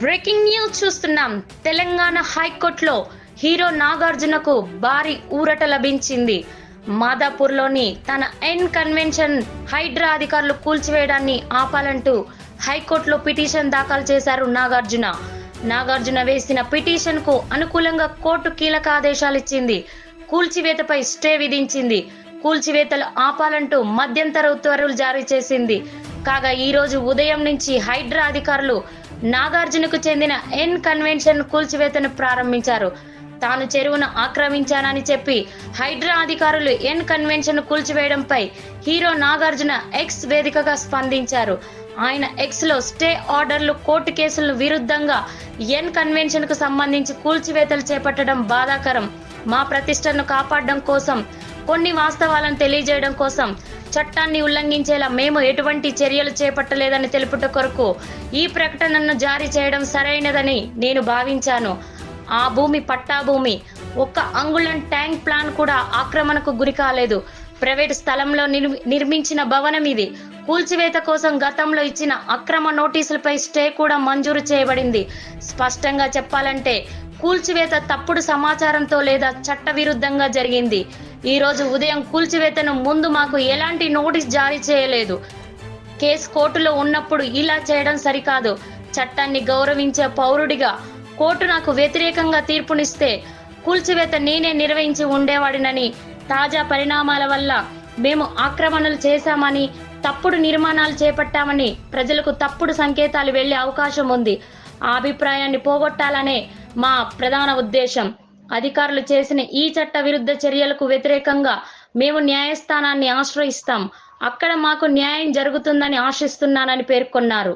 Breaking news చూస్తున్నాం. తెలంగాణ హైకోర్టులో hero నాగార్జునకు భారీ ఊరట లభించింది. మాదాపూర్లోని తన ఎన్ కన్వెన్షన్ హైడ్రా అధికారులు కూల్చివేయడాన్ని ఆపాలంటూ హైకోర్టులో పిటిషన్ దాఖలు చేశారు నాగార్జున. నాగార్జున వేసిన పిటిషన్కు అనుకూలంగా కోర్టు కీలక ఆదేశాలు ఇచ్చింది. కూల్చివేతపై స్టే విధించింది. కూల్చివేతలు ఆపాలంటూ మధ్యంతర ఉత్తర్వులు జారీ చేసింది. కాగా ఈ రోజు ఉదయం నుంచి హైడ్రా అధికారులు నాగార్జునకు చెందిన ఎన్ కన్వెన్షన్ కూల్చివేతను ప్రారంభించారు. తాను చెరువును ఆక్రమించానని చెప్పి హైడ్రా అధికారులు ఎన్ కన్వెన్షన్ కూల్చివేయడంపై హీరో నాగార్జున ఎక్స్ వేదికగా స్పందించారు. ఆయన ఎక్స్లో స్టే ఆర్డర్లు కోర్టు కేసులను విరుద్ధంగా ఎన్ కన్వెన్షన్కు సంబంధించి కూల్చివేతలు చేపట్టడం బాధాకరం. మా ప్రతిష్టను కాపాడడం కోసం కొన్ని వాస్తవాలను తెలియజేయడం కోసం చట్టాన్ని ఉల్లంఘించేలా మేము ఎటువంటి చర్యలు చేపట్టలేదని తెలుపుట కొరకు ఈ ప్రకటనను జారీ చేయడం సరైనదని నేను భావించాను. ఆ భూమి పట్టా భూమి ఒక్క అంగుళం ట్యాంక్ ప్లాన్ కూడా ఆక్రమణకు గురి కాలేదు. ప్రైవేట్ స్థలంలో నిర్- నిర్మించిన భవనం ఇది. కూల్చివేత కోసం గతంలో ఇచ్చిన అక్రమ నోటీసులపై స్టే కూడా మంజూరు చేయబడింది. స్పష్టంగా చెప్పాలంటే కూల్చివేత తప్పుడు సమాచారంతో లేదా చట్టవిరుద్ధంగా జరిగింది. ఈ రోజు ఉదయం కూల్చివేతను ముందు మాకు ఎలాంటి నోటీస్ జారీ చేయలేదు. కేసు కోర్టులో ఉన్నప్పుడు ఇలా చేయడం సరికాదు. చట్టాన్ని గౌరవించే పౌరుడిగా కోర్టు నాకు వ్యతిరేకంగా తీర్పునిస్తే కూల్చివేత నేనే నిర్వహించి ఉండేవాడినని తాజా పరిణామాల వల్ల మేము ఆక్రమణలు చేశామని తప్పుడు నిర్మాణాలు చేపట్టామని ప్రజలకు తప్పుడు సంకేతాలు వెళ్ళే అవకాశం ఉంది. ఆ అభిప్రాయాన్ని పోగొట్టాలనే మా ప్రధాన ఉద్దేశం. అధికారులు చేసిన ఈ చట్ట విరుద్ధ చర్యలకు వ్యతిరేకంగా మేము న్యాయస్థానాన్ని ఆశ్రయిస్తాం. అక్కడ మాకు న్యాయం జరుగుతుందని ఆశిస్తున్నానని పేర్కొన్నారు.